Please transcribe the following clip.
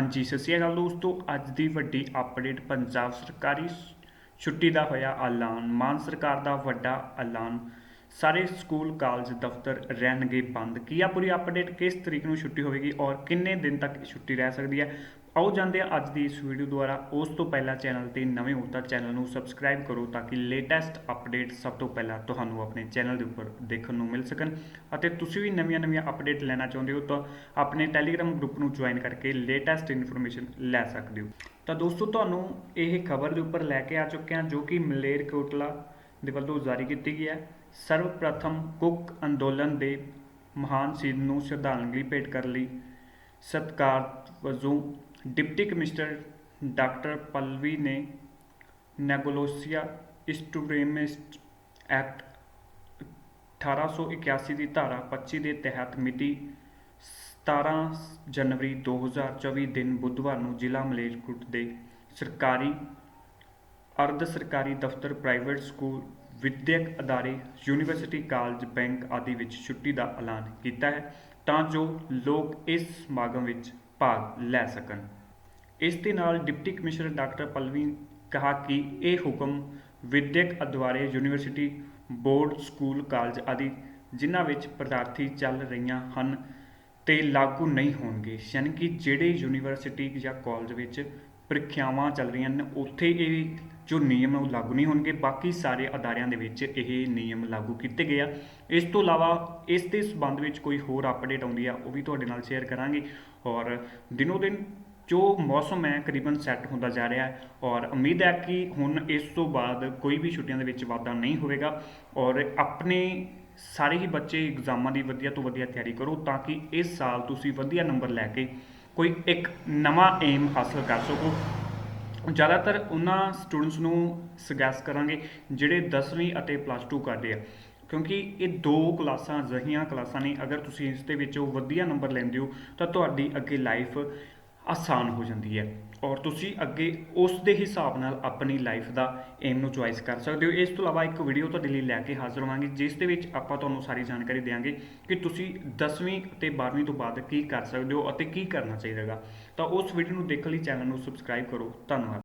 ਹਾਂਜੀ, ਸਤਿ ਸ਼੍ਰੀ ਅਕਾਲ ਦੋਸਤੋ। ਅੱਜ ਦੀ ਵੱਡੀ ਅਪਡੇਟ ਪੰਜਾਬ ਸਰਕਾਰੀ ਛੁੱਟੀ ਦਾ ਹੋਇਆ ਐਲਾਨ। ਮਾਨ ਸਰਕਾਰ ਦਾ ਵੱਡਾ ਐਲਾਨ। ਸਾਰੇ ਸਕੂਲ, ਕਾਲਜ, ਦਫ਼ਤਰ ਰਹਿਣਗੇ ਬੰਦ। ਕੀ ਆ, ਪੂਰੀ ਅਪਡੇਟ ਕਿਸ ਤਰੀਕ ਨੂੰ ਛੁੱਟੀ ਹੋਵੇਗੀ ਔਰ ਕਿੰਨੇ ਦਿਨ ਤੱਕ ਛੁੱਟੀ ਰਹਿ ਸਕਦੀ ਹੈ? ਆਓ ਜਾਂਦੇ ਹਾਂ ਅੱਜ ਦੀ ਇਸ ਵੀਡੀਓ ਦੁਆਰਾ। ਉਸ ਤੋਂ ਪਹਿਲਾਂ ਚੈਨਲ ਤੇ ਨਵੇਂ ਹੋ ਤਾਂ ਚੈਨਲ ਨੂੰ ਸਬਸਕ੍ਰਾਈਬ ਕਰੋ ਤਾਂ ਕਿ ਲੇਟੈਸਟ ਅਪਡੇਟ ਸਭ ਤੋਂ ਪਹਿਲਾਂ ਤੁਹਾਨੂੰ ਆਪਣੇ ਚੈਨਲ ਦੇ ਉੱਪਰ ਦੇਖਣ ਨੂੰ ਮਿਲ ਸਕਣ। ਅਤੇ ਤੁਸੀਂ ਵੀ ਨਵੀਆਂ-ਨਵੀਆਂ ਅਪਡੇਟ ਲੈਣਾ ਚਾਹੁੰਦੇ ਹੋ ਤਾਂ ਆਪਣੇ ਟੈਲੀਗ੍ਰਾਮ ਗਰੁੱਪ ਨੂੰ ਜੁਆਇਨ ਕਰਕੇ ਲੇਟੈਸਟ ਇਨਫੋਰਮੇਸ਼ਨ ਲੈ ਸਕਦੇ ਹੋ। ਤਾਂ ਦੋਸਤੋ, ਤੁਹਾਨੂੰ ਇਹ ਖਬਰ ਦੇ ਉੱਪਰ ਲੈ ਕੇ ਆ ਚੁੱਕੇ ਹਾਂ ਜੋ ਕਿ ਮਲੇਰਕੋਟਲਾ ਦੇ ਵੱਲੋਂ ਜਾਰੀ ਕੀਤੀ ਗਈ ਹੈ। ਸਰਵਪ੍ਰਥਮ ਕੁੱਕ ਅੰਦੋਲਨ ਦੇ ਮਹਾਨ ਸ਼ਹੀਦ ਨੂੰ ਸ਼ਰਧਾਂਜਲੀ ਭੇਟ ਕਰਨ ਲਈ ਸਤਕਾਰ ਵਜੋਂ ਡਿਪਟੀ ਕਮਿਸ਼ਨਰ ਡਾਕਟਰ ਪਲਵੀ ਨੇ ਨੈਗੋਲੋਸੀਆ ਇਸਟੂਰੇਮਿਸਟ ਐਕਟ 1881 ਦੀ ਧਾਰਾ 25 ਦੇ ਤਹਿਤ ਮਿਤੀ 17 ਜਨਵਰੀ 2024 ਦਿਨ ਬੁੱਧਵਾਰ ਨੂੰ ਜ਼ਿਲ੍ਹਾ ਮਲੇਰਕੋਟ ਦੇ ਸਰਕਾਰੀ, ਅਰਧ ਸਰਕਾਰੀ ਦਫ਼ਤਰ, ਪ੍ਰਾਈਵੇਟ ਸਕੂਲ, ਵਿਦਿਅਕ ਅਦਾਰੇ, ਯੂਨੀਵਰਸਿਟੀ, ਕਾਲਜ, ਬੈਂਕ ਆਦਿ ਵਿੱਚ ਛੁੱਟੀ ਦਾ ਐਲਾਨ ਕੀਤਾ ਹੈ। ਤਾਂ ਜੋ ਲੋਕ ਇਸ ਸਮਾਗਮ ਵਿੱਚ ਭਾਗ ਲੈ ਸਕਣ। ਇਸ ਦੇ ਨਾਲ ਡਿਪਟੀ ਕਮਿਸ਼ਨਰ ਡਾਕਟਰ ਪਲਵੀ ਕਹਾ ਕਿ ਇਹ ਹੁਕਮ ਵਿਦਿਅਕ ਅਦਾਰੇ ਯੂਨੀਵਰਸਿਟੀ, ਬੋਰਡ, ਸਕੂਲ, ਕਾਲਜ ਆਦਿ ਜਿਨ੍ਹਾਂ ਵਿੱਚ ਵਿਦਿਆਰਥੀ ਚੱਲ ਰਹੀਆਂ ਹਨ, ਤੇ ਲਾਗੂ ਨਹੀਂ ਹੋਣਗੇ। ਯਾਨੀ ਕਿ ਜਿਹੜੇ ਯੂਨੀਵਰਸਿਟੀ ਜਾਂ ਕਾਲਜ ਵਿੱਚ ਪ੍ਰੀਖਿਆਵਾਂ ਚੱਲ ਰਹੀਆਂ ਨੇ, ਉੱਥੇ ਇਹ ਜੋ ਨਿਯਮ ਹੈ ਉਹ ਲਾਗੂ ਨਹੀਂ ਹੋਣਗੇ, ਬਾਕੀ ਸਾਰੇ ਅਦਾਰਿਆਂ ਦੇ ਵਿੱਚ ਇਹ ਨਿਯਮ ਲਾਗੂ ਕੀਤੇ ਗਏ ਆ। ਇਸ ਤੋਂ ਇਲਾਵਾ ਇਸ ਦੇ ਸੰਬੰਧ ਵਿੱਚ ਕੋਈ ਹੋਰ ਅਪਡੇਟ ਆਉਂਦੀ ਆ, ਉਹ ਵੀ ਤੁਹਾਡੇ ਨਾਲ ਸ਼ੇਅਰ ਕਰਾਂਗੇ। ਔਰ ਦਿਨੋ ਦਿਨ ਜੋ ਮੌਸਮ ਹੈ ਕਰੀਬਨ ਸੈੱਟ ਹੁੰਦਾ ਜਾ ਰਿਹਾ ਹੈ। ਔਰ ਉਮੀਦ ਹੈ ਕਿ ਹੁਣ ਇਸ ਤੋਂ ਬਾਅਦ ਕੋਈ ਵੀ ਛੁੱਟੀਆਂ ਦੇ ਵਿੱਚ ਵਾਧਾ ਨਹੀਂ ਹੋਵੇਗਾ। ਔਰ ਆਪਣੇ ਸਾਰੇ ਹੀ ਬੱਚੇ ਐਗਜ਼ਾਮਾਂ ਦੀ ਵਧੀਆ ਤੋਂ ਵਧੀਆ ਤਿਆਰੀ ਕਰੋ, ਤਾਂ ਕਿ ਇਸ ਸਾਲ ਤੁਸੀਂ ਵਧੀਆ ਨੰਬਰ ਲੈ ਕੇ ਕੋਈ ਇੱਕ ਨਵਾਂ ਏਮ ਹਾਸਲ ਕਰ ਸਕੋ। ਜ਼ਿਆਦਾਤਰ ਉਹਨਾਂ ਸਟੂਡੈਂਟਸ ਨੂੰ ਸੁਜੈਸਟ ਕਰਾਂਗੇ ਜਿਹੜੇ 10ਵੀਂ ਅਤੇ ਪਲੱਸ 2 ਕਰਦੇ ਆ। ਕਿਉਂਕਿ ਇਹ ਦੋ ਕਲਾਸਾਂ ਅਜਿਹੀਆਂ ਕਲਾਸਾਂ ਨੇ। ਅਗਰ ਤੁਸੀਂ ਇਸ ਦੇ ਵਿੱਚੋਂ ਵਧੀਆ ਨੰਬਰ ਲੈਂਦੇ ਹੋ ਤਾਂ ਤੁਹਾਡੀ ਅੱਗੇ ਲਾਈਫ ਆਸਾਨ ਹੋ ਜਾਂਦੀ ਹੈ। ਔਰ ਤੁਸੀਂ ਅੱਗੇ ਉਸ ਦੇ ਹਿਸਾਬ ਨਾਲ ਆਪਣੀ ਲਾਈਫ ਦਾ ਏਮ ਨੂੰ ਚੁਆਇਸ ਕਰ ਸਕਦੇ ਹੋ। ਇਸ ਤੋਂ ਇਲਾਵਾ ਇੱਕ ਵੀਡੀਓ ਤੁਹਾਡੇ ਲਈ ਲੈ ਕੇ ਹਾਜ਼ਰ ਹੋਵਾਂਗੇ, ਜਿਸ ਦੇ ਵਿੱਚ ਆਪਾਂ ਤੁਹਾਨੂੰ ਸਾਰੀ ਜਾਣਕਾਰੀ ਦੇਵਾਂਗੇ ਕਿ ਤੁਸੀਂ 10ਵੀਂ ਅਤੇ 12ਵੀਂ ਤੋਂ ਬਾਅਦ ਕੀ ਕਰ ਸਕਦੇ ਹੋ ਅਤੇ ਕੀ ਕਰਨਾ ਚਾਹੀਦਾ ਚਾਹੀਦਾਗਾ ਤਾਂ ਉਸ ਵੀਡੀਓ ਨੂੰ ਦੇਖਣ ਲਈ ਚੈਨਲ ਨੂੰ ਸਬਸਕ੍ਰਾਈਬ ਕਰੋ। ਧੰਨਵਾਦ।